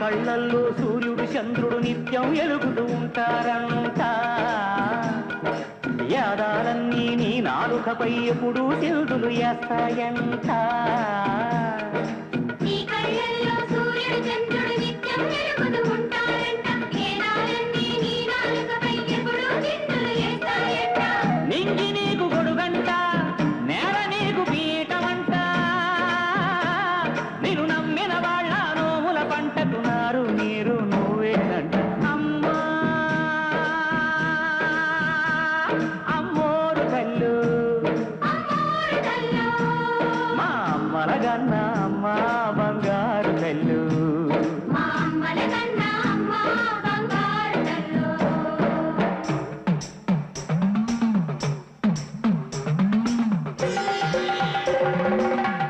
కళ్ళల్లో సూర్యుడు చంద్రుడు నిత్యం ఎలుగుతూ ఉంటారంట. యాదాలన్నీ నీ నాలుకపై ఎప్పుడూ తెలుదులు వేస్తాయంట. నారు నువ్వేనంట అమ్మా అమ్మోరు కల్లో మా అమ్మల గన్న అమ్మ బంగారు.